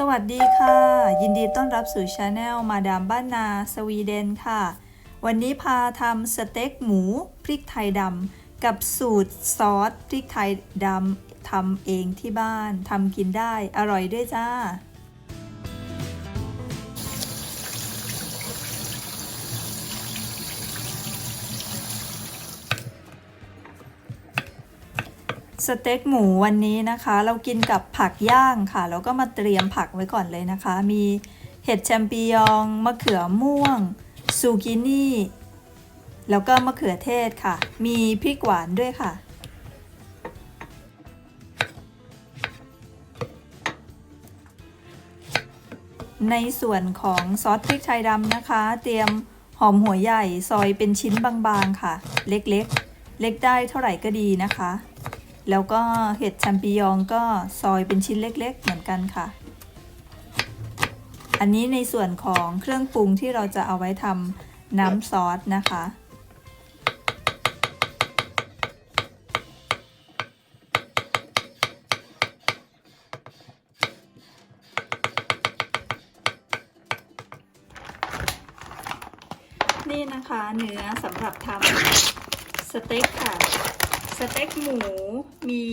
สวัสดีค่ะ ยินดีต้อนรับสู่ชาแนลมาดามบ้านนาสวีเดนค่ะ วันนี้พาทำสเต็กหมูพริกไทยดำกับสูตรซอสพริกไทยดำทำเองที่บ้านทำกินได้อร่อยด้วยจ้า สเต็กหมูวันนี้นะคะ เรากินกับผักย่างค่ะ แล้วก็มาเตรียมผักไว้ก่อนเลยนะคะ มีเห็ดแชมปิญองมะเขือม่วงซูกินี่ แล้วก็มะเขือเทศค่ะ มีพริกหวานด้วยค่ะ ในส่วนของซอสพริกไทยดำนะคะ เตรียมหอมหัวใหญ่ซอยเป็นชิ้นบางๆค่ะ เล็กๆ เล็กได้เท่าไหร่ก็ดีนะคะ แล้วก็เห็ดแชมปิญองก็ซอยเป็นชิ้นเล็ก ๆ เหมือนกันค่ะ อันนี้ในส่วนของเครื่องปรุงที่เราจะเอาไว้ทำน้ำซอสนะคะนี่นะคะเนื้อสำหรับทำสเต็กค่ะ สเต็กหมูมี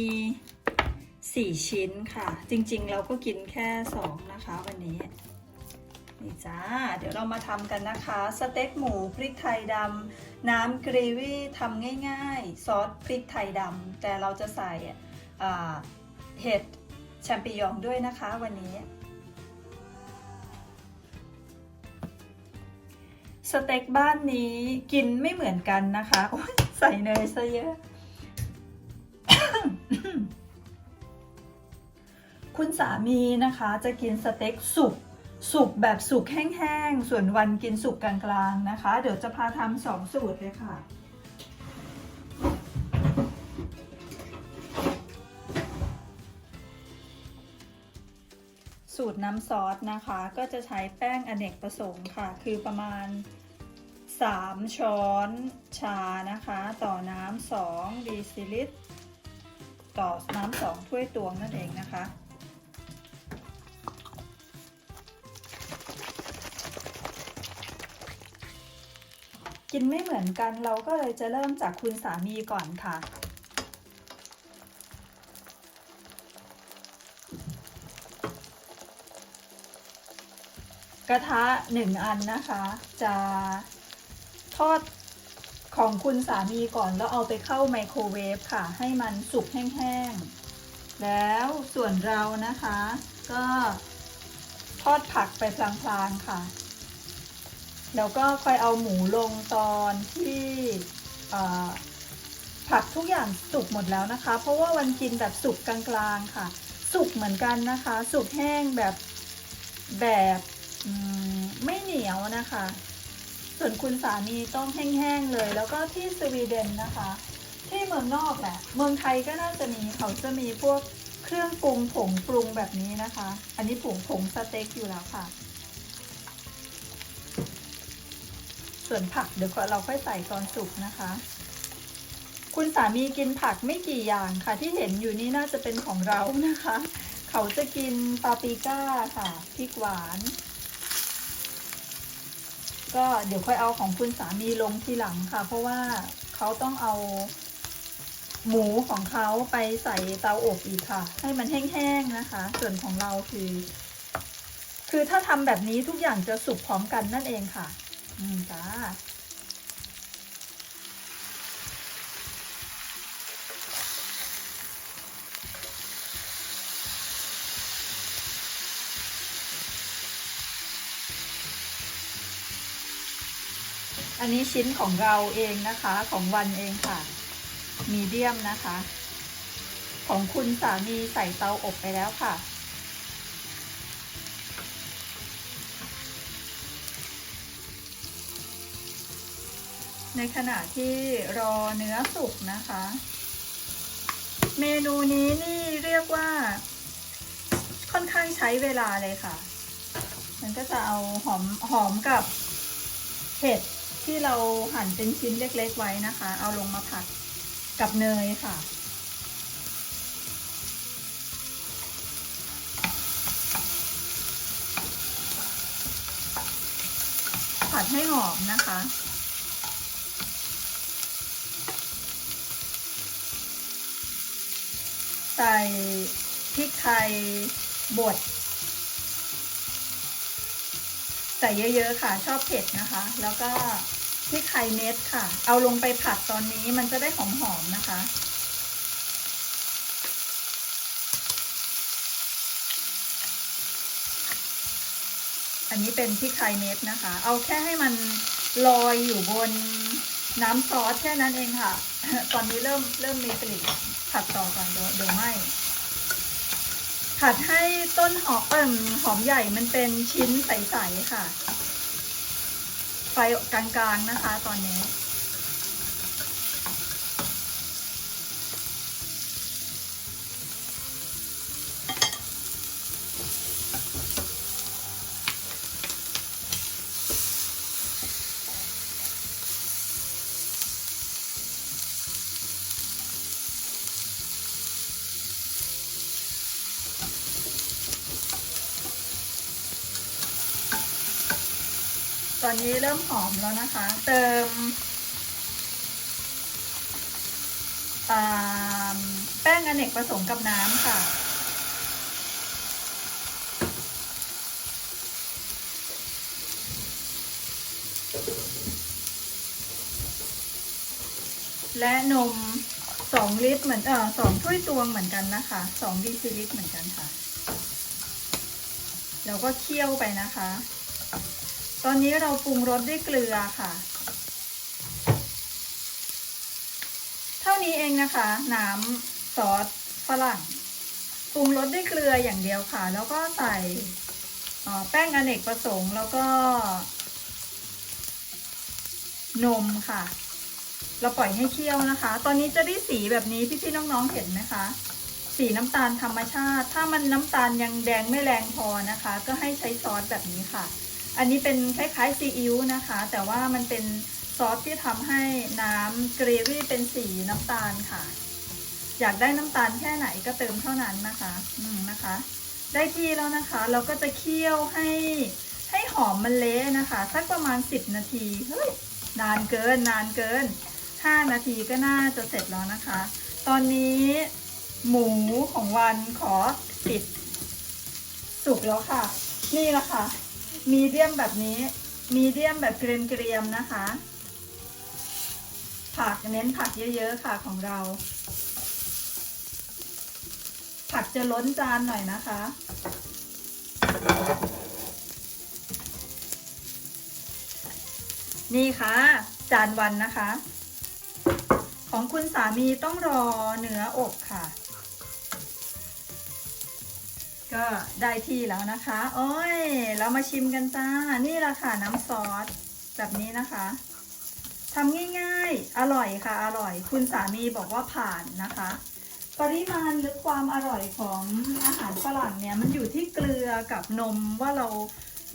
4 ชิ้นค่ะ จริงๆ เราก็กินแค่ 2 นะคะวันนี้ นี่จ้า เดี๋ยวเรามาทำกันนะคะ สเต็กหมูพริกไทยดำน้ำกรีวี่ทำง่ายๆ ซอสพริกไทยดำแต่เราจะใส่เห็ดแชมปิญองด้วยนะคะวันนี้สเต็กบ้านนี้กินไม่เหมือนกันนะคะ ใส่เนยซะเยอะ คุณสามีนะคะจะกินสเต็กสุกสุกแบบสุกแห้งๆ ส่วนวันกินสุกกลางๆนะคะ เดี๋ยวจะพาทำสองสูตรเลยค่ะ สูตรน้ำซอสนะคะ ก็จะใช้แป้งอเนกประสงค์ค่ะ คือประมาณ 3 ช้อนชานะคะ ต่อน้ำ2ดีซิลิตรต่อน้ำสองถ้วยตวงนั่นเองนะคะ กินไม่เหมือนกันเราก็เลยจะเริ่มจากคุณสามีก่อนค่ะ กระทะหนึ่งอันนะคะ จะทอดของคุณสามีก่อนแล้วเอาไปเข้าไมโครเวฟค่ะ ให้มันสุกแห้งๆ แล้วส่วนเรานะคะ ก็ทอดผักไปพลางๆค่ะ แล้วก็ค่อยเอาหมูลงตอนที่ผักทุกอย่างสุกหมดแล้วนะคะ เพราะว่าวันกินแบบสุกกลางๆค่ะ สุกเหมือนกันนะคะ สุกแห้งแบบแบบไม่เหนียวนะคะ ส่วนคุณสามีต้องแห้งๆเลย แล้วก็ที่สวีเดนนะคะ ที่เมืองนอกแหละเมืองไทยก็น่าจะมีเขาจะมีพวกเครื่องปรุงผงปรุงแบบนี้นะคะ อันนี้ผงผงสเต็กอยู่แล้วค่ะ ส่วนผักเดี๋ยวเราค่อยใส่ตอนสุกนะคะ คุณสามีกินผักไม่กี่อย่างค่ะ ที่เห็นอยู่นี่น่าจะเป็นของเรานะคะ เขาจะกินปาปริก้าค่ะพริกหวาน ก็เดี๋ยวค่อยเอาของคุณสามีลงทีหลังค่ะ เพราะว่าเขาต้องเอาหมูของเขาไปใส่เตาอบอีกค่ะ ให้มันแห้งๆนะคะ ส่วนของเราคือ คือถ้าทำแบบนี้ทุกอย่างจะสุกพร้อมกันนั่นเองค่ะ อืมจ้าอันนี้ชิ้นของเราเองนะคะของวันเองค่ะ มีเดียมนะคะ ของคุณสามีใส่เตาอบไปแล้วค่ะ ในขณะที่รอเนื้อสุกนะคะ เมนูนี้นี่เรียกว่า ค่อนข้างใช้เวลาเลยค่ะ มันก็จะเอาหอมหอมกับเห็ดที่เราหั่นเป็นชิ้นเล็กๆไว้นะคะ เอาลงมาผัดกับเนยค่ะผัดให้หอมนะคะ ส่พริกไทยบดใส่เยอะ ๆ ค่ะ ชอบเผ็ดนะคะ แล้วก็พริกไทยเม็ดค่ะ เอาลงไปผัดตอนนี้มันจะได้หอม ๆ นะคะอันนี้เป็นพริกไทยเม็ดนะคะ เอาแค่ให้มันลอยอยู่บนน้ำซอสแค่นั้นเองค่ะ ตอนนี้เริ่มเริ่มมีกลิ่น ผัดต่อก่อนเดี๋ยวเดี๋ยวไหมผัดให้ต้นหอมเอิ่มหอมใหญ่มันเป็นชิ้นใสๆค่ะ ไฟกลางๆนะคะตอนนี้ ตอนนี้เริ่มหอมแล้วนะคะ เติมแป้งอเนกประสงค์กับน้ำค่ะ และนมสองลิตรเหมือนเออสองถ้วยตวงเหมือนกันนะคะสองดีซิลิตรเหมือนกันค่ะ แล้วก็เคี่ยวไปนะคะ ตอนนี้เราปรุงรสด้วยเกลือค่ะ เท่านี้เองนะคะ น้ำซอสฝรั่งปรุงรสด้วยเกลืออย่างเดียวค่ะ แล้วก็ใส่แป้งอเนกประสงค์แล้วก็ นมค่ะ เราปล่อยให้เคี่ยวนะคะ ตอนนี้จะได้สีแบบนี้พี่ๆน้องๆเห็นไหมคะ สีน้ำตาลธรรมชาติ ถ้ามันน้ำตาลยังแดงไม่แรงพอนะคะ ก็ให้ใช้ซอสแบบนี้ค่ะ อันนี้เป็นคล้ายๆซีอิ๊วนะคะ แต่ว่ามันเป็นซอสที่ทำให้น้ำเกรวี่เป็นสีน้ำตาลค่ะ อยากได้น้ำตาลแค่ไหนก็เติมเท่านั้นนะคะ อืมนะคะ ได้ที่แล้วนะคะ เราก็จะเคี่ยวให้ให้หอมมันเละนะคะ สักประมาณ 10 นาทีเฮ้ยนานเกินนานเกิน 5 นาทีก็น่าจะเสร็จแล้วนะคะ ตอนนี้หมูของวันขอปิด สุกแล้วค่ะ นี่แหละค่ะ มีเดียมแบบนี้ มีเดียมแบบเกรียมๆนะคะ ผักเน้นผักเยอะๆค่ะของเรา ผักจะล้นจานหน่อยนะคะ นี่ค่ะ จานวันนะคะ ของคุณสามีต้องรอเนื้ออกค่ะ ก็ได้ที่แล้วนะคะ โอ้ย เรามาชิมกันจ้า นี่แหละค่ะน้ำซอสแบบนี้นะคะทำง่ายๆ อร่อยค่ะ อร่อย คุณสามีบอกว่าผ่านนะคะ ปริมาณหรือความอร่อยของอาหารฝรั่งเนี่ยมันอยู่ที่เกลือกับนมว่าเรา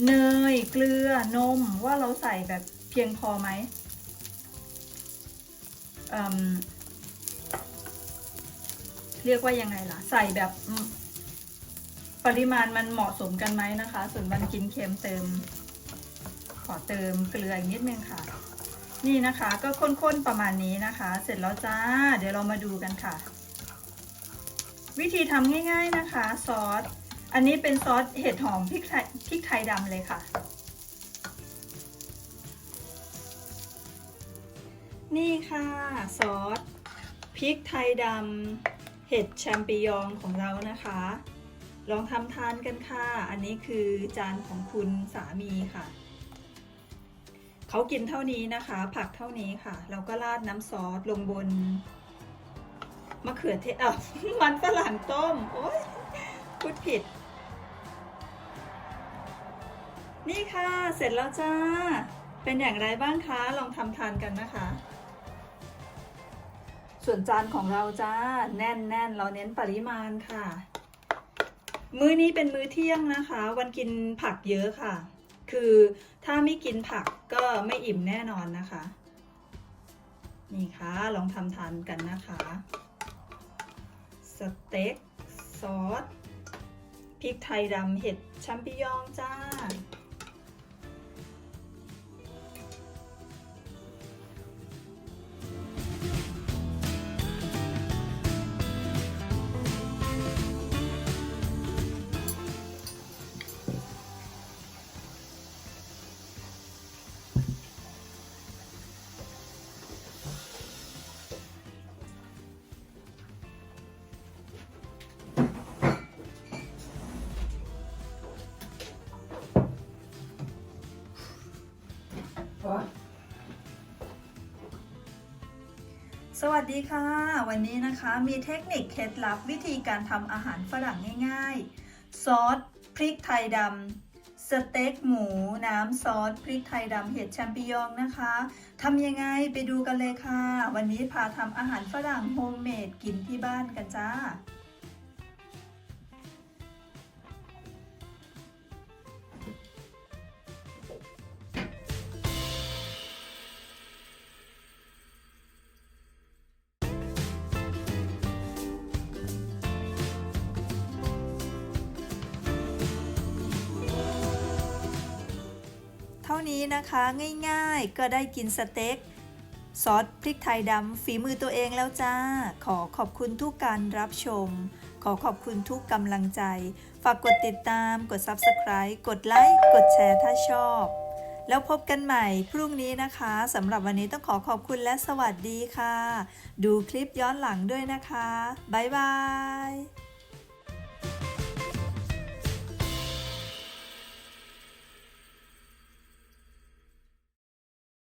เนยเกลือนมว่าเราใส่แบบเพียงพอไหมเเรียกว่ายังไงล่ะ ใส่แบบ ปริมาณมันเหมาะสมกันไหมนะคะ ส่วนวันกินเค็มเติม ขอเติมเกลืออีกนิดนึงค่ะ นี่นะคะก็ข้นๆประมาณนี้นะคะ เสร็จแล้วจ้า เดี๋ยวเรามาดูกันค่ะ วิธีทำง่าย ๆนะคะ ซอส อันนี้เป็นซอสเห็ดหอมพริกไทยพริกไทยดำเลยค่ะ นี่ค่ะซอสพริกไทยดำเห็ดแชมปิญองของเรานะคะ ลองทำทานกันค่ะ อันนี้คือจานของคุณสามีค่ะ เขากินเท่านี้นะคะ ผักเท่านี้ค่ะ เราก็ราดน้ำซอสลงบนมะเขือเทศอะมันฝรั่งต้ม โอ๊ยพูดผิด นี่ค่ะ เสร็จแล้วจ้า เป็นอย่างไรบ้างคะ ลองทำทานกันนะคะ ส่วนจานของเราจ้า แน่นแน่นๆเราเน้นปริมาณค่ะ มื้อนี้เป็นมื้อเที่ยงนะคะ วันกินผักเยอะค่ะ คือถ้าไม่กินผักก็ไม่อิ่มแน่นอนนะคะ นี่ค่ะลองทำทานกันนะคะ สเต็กซอสพริกไทยดำเห็ดแชมปิญองจ้า สวัสดีค่ะ วันนี้นะคะมีเทคนิคเคล็ดลับวิธีการทำอาหารฝรั่งง่ายๆ ซอสพริกไทยดำสเต็กหมูน้ำซอสพริกไทยดำเห็ดแชมปิญองนะคะทำยังไงไปดูกันเลยค่ะ วันนี้พาทำอาหารฝรั่งโฮมเมดกินที่บ้านกันจ้า นี้นะคะง่ายๆ ก็ได้กินสเต็กซอสพริกไทยดำฝีมือตัวเองแล้วจ้า ขอขอบคุณทุกการรับชม ขอขอบคุณทุกกำลังใจ ฝากกดติดตาม กด Subscribe กดไลค์ กดแชร์ถ้าชอบ แล้วพบกันใหม่พรุ่งนี้นะคะสำหรับวันนี้ต้องขอขอบคุณและสวัสดีค่ะ ดูคลิปย้อนหลังด้วยนะคะ บ๊ายบาย